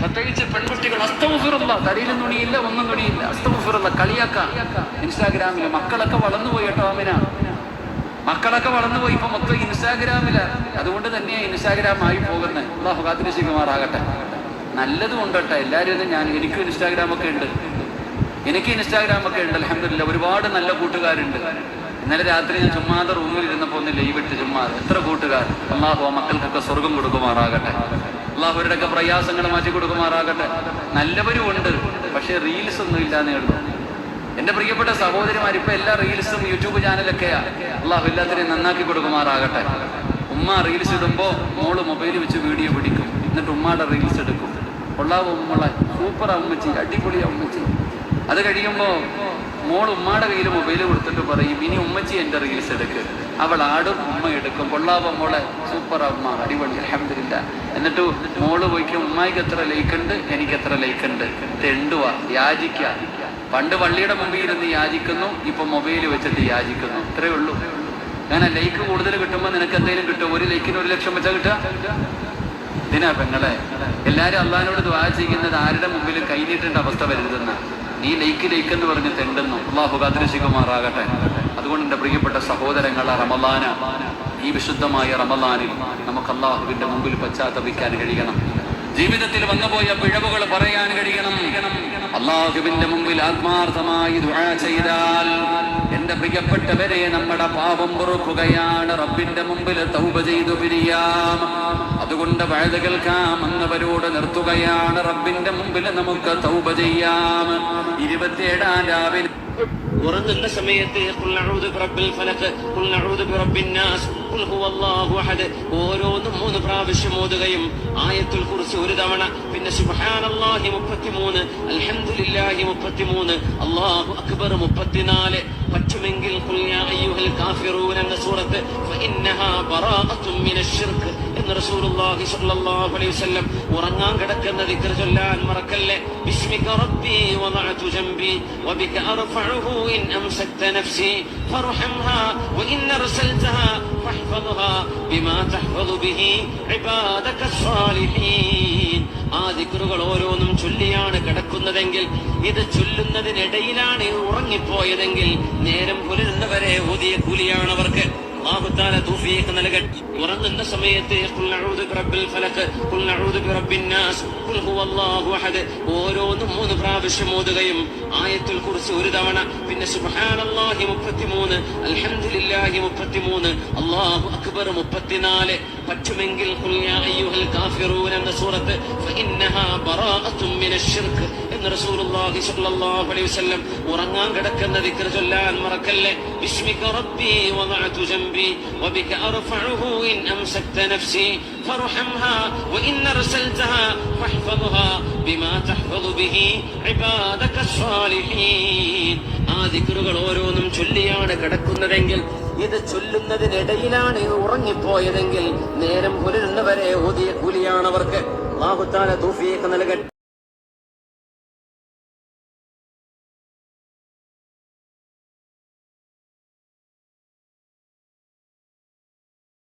പ്രത്യേകിച്ച് പെൺകുട്ടികൾ അസ്തമുഫിറുള്ള തലയിലും തുണിയില്ല ഒന്നും തുണിയില്ല. അസ്തമുഫിറുള്ള കളിയാക്കാം ഇൻസ്റ്റാഗ്രാമിൽ മക്കളൊക്കെ വളർന്നുപോയി കേട്ടോ അമിന. മക്കളൊക്കെ വളർന്നുപോയി ഇപ്പൊ മൊത്തം ഇൻസ്റ്റാഗ്രാമിൽ. അതുകൊണ്ട് തന്നെ ഇൻസ്റ്റാഗ്രാം ആയി പോകുന്നത് അള്ളാഹു നല്ലതും നല്ലത് കൊണ്ടട്ടെ എല്ലാവരും ഞാൻ എനിക്കും ഇൻസ്റ്റാഗ്രാം ഒക്കെ ഉണ്ട്. എനിക്ക് ഇൻസ്റ്റാഗ്രാം ഒക്കെ ഉണ്ട്. അലഹമില്ല ഒരുപാട് നല്ല കൂട്ടുകാരുണ്ട്. ഇന്നലെ രാത്രി ഞാൻ ചുമ്മാതെ റൂമിൽ ഇരുന്നപ്പോ ഒന്ന് ലൈവ് ഇട്ട് ചുമ്മാ എത്ര കൂട്ടുകാർ? അള്ളാഹു ആ മക്കൾക്കൊക്കെ സ്വർഗം കൊടുക്കുമാറാകട്ടെ. അള്ളാഹുരുടെയൊക്കെ പ്രയാസങ്ങൾ മാറ്റി കൊടുക്കുമാറാകട്ടെ. നല്ലവരും ഉണ്ട് പക്ഷേ റീൽസ് ഒന്നും ഇല്ലാന്നേ ഉള്ളൂ. എന്റെ പ്രിയപ്പെട്ട സഹോദരിമാർ ഇപ്പൊ എല്ലാ റീൽസും യൂട്യൂബ് ചാനലൊക്കെയാ. അള്ളാഹു എല്ലാത്തിനെയും നന്നാക്കി കൊടുക്കുമാറാകട്ടെ. ഉമ്മ റീൽസ് ഇടുമ്പോ മോൾ മൊബൈൽ വെച്ച് വീഡിയോ പിടിക്കും. എന്നിട്ട് ഉമ്മയുടെ റീൽസ് എടുക്കും. കൊള്ളാവും ഉമ്മളെ സൂപ്പർ അമ്മച്ചി അടിപൊളി അമ്മച്ചി അത് കഴിയുമ്പോ മോൾ ഉമ്മയുടെ കയ്യിൽ മൊബൈൽ കൊടുത്തിട്ട് പറയും ഇനി ഉമ്മച്ചി എന്റെ റീൽസ് എടുക്ക്. അവൾ ആടും ഉമ്മ എടുക്കും. കൊള്ളാവോ മോളെ? സൂപ്പർ അമ്മ. അടിപൊളി. അലഹമില്ല എന്നിട്ട് മോൾ പോയിക്കും ഉമ്മായിക്ക് എത്ര ലൈക്ക് ഉണ്ട്? എനിക്ക് എത്ര ലൈക്ക് ഉണ്ട്. തെണ്ടുക യാചിക്ക. പണ്ട് പള്ളിയുടെ മുമ്പിൽ ഇരുന്ന് യാചിക്കുന്നു ഇപ്പൊ മൊബൈൽ വെച്ചിട്ട് യാചിക്കുന്നു. ഇത്രയേ ഉള്ളൂ. അങ്ങനെ ലൈക്ക് കൂടുതൽ കിട്ടുമ്പോൾ നിനക്ക് എന്തെങ്കിലും കിട്ടും ഒരു ലൈക്കിന് ഒരു ലക്ഷം വെച്ചാൽ കിട്ടുക? ഇതിനാ പെങ്ങളെ? എല്ലാരും അള്ളഹാനോട് ദ്വാ ചെയ്യുന്നത് ആരുടെ മുമ്പിൽ കൈനീട്ടേണ്ട അവസ്ഥ വരുതെന്ന നീ ലൈക്ക് ലൈക്ക് എന്ന് പറഞ്ഞ് തെണ്ടുന്നു. അള്ളാഹു കാത്തിരശികുമാറാകട്ടെ അതുകൊണ്ട് എന്റെ പ്രിയപ്പെട്ട സഹോദരങ്ങളെ റമലാന ഈ വിശുദ്ധമായ റമലാനിൽ നമുക്ക് അള്ളാഹുവിന്റെ മുമ്പിൽ പശ്ചാത്തപിക്കാൻ കഴിയണം. ജീവിതത്തിൽ വന്നുപോയ പിഴവുകൾ പറയാൻ കഴിയണം. അള്ളാഹുവിന്റെ മുമ്പിൽ ആത്മാർത്ഥമായി ദുആ ചെയ്താൽ എന്റെ പ്രിയപ്പെട്ടവരെ നമ്മുടെ പാപം പൊറുക്കുകയാണ്. റബ്ബിന്റെ മുമ്പിൽ തൗബ ചെയ്തു പിരിയാം. അതുകൊണ്ട് വഴുത് കേൾക്കാമെന്നവരോട് നിർത്തുകയാണ് റബ്ബിന്റെ മുമ്പിൽ നമുക്ക് തൗപ ചെയ്യാം. ഇരുപത്തിയേഴാം രാവിലെ ഉറങ്ങുന്ന സമയത്ത് ഓരോന്നും മൂന്ന് പ്രാവശ്യം ഓതുകയും ആയത്തിൽ കുറിച്ച് ഒരു തവണ. പിന്നെ സുബ്ഹാനല്ലാഹി 33 അൽഹംദുലില്ലാഹി 33 അള്ളാഹു അക്ബർ 34 പറ്റുമെങ്കിൽ എന്ന സൂറത്ത് ഉറങ്ങാൻ കിടക്കുന്ന ചൊല്ലാൻ മറക്കല്ലേ? ബിസ്മിക റബ്ബി فاحفظها بما تحفظ به عبادك الصالحين ആ ഓരോന്നും ചൊല്ലിയാണ് കിടക്കുന്നതെങ്കിൽ ഇത് ചൊല്ലുന്നതിനിടയിലാണ് ഉറങ്ങിപ്പോയതെങ്കിൽ നേരം പുലരുന്നവരെ ഓതിയ കൂലിയാണ് അവർക്ക് അള്ളാഹുത്താല തൗഫീഖ് നൽകട്ടെ. ഉറങ്ങുന്ന സമയത്ത് ഖുൽ അഊദു ബിറബ്ബിൽ ഫലഖ് ഖുൽ അഊദു ബിറബ്ബിൻ നാസ് ഖുൽ ഹുവല്ലാഹു അഹദ് ഓരോന്നും മൂന്ന് പ്രാവശ്യം ഓതുകയും ആയത്തുൽ കുറിച്ച് ഒരു തവണ പിന്നെ സുബ്ഹാനല്ലാഹി 33 അൽഹംദുലില്ലാഹി 33 അല്ലാഹു അക്ബർ 34 പറ്റുമെങ്കിൽ എന്ന സൂറത്ത് എന്ന് റസൂലുള്ളാഹി സ്വല്ലല്ലാഹു അലൈഹി വസല്ലം ഉറങ്ങാൻ കിടക്കുന്ന ദിക്ർ ചൊല്ലാൻ മറക്കല്ലേ? ബിസ്മിക റബ്ബി വദഅതു ജംബി വബിക അർഫഉഹു ഇൻ അംസക്ത നഫ്സി ഫർഹംഹാ വഇൻ അർസൽതഹാ ഫഹ്ഫദ്ഹാ ബിമാ തഹ്ഫദു ബിഹി ഇബാദക സ്വാലിഹീൻ. ആ ദിക്റുകൾ ഓരോന്നും ചൊല്ലിയാണ് കിടക്കുന്നതെങ്കിൽ ഇത് ചൊല്ലുന്നതിനിടയിലാണ് ഉറങ്ങിപ്പോയതെങ്കിൽ നേരം പുലരുന്നവരെ ഓതിയ കൂലിയാണ് അവർക്ക് അള്ളാഹുത്താല തൗഫീഖ് നൽകട്ടെ.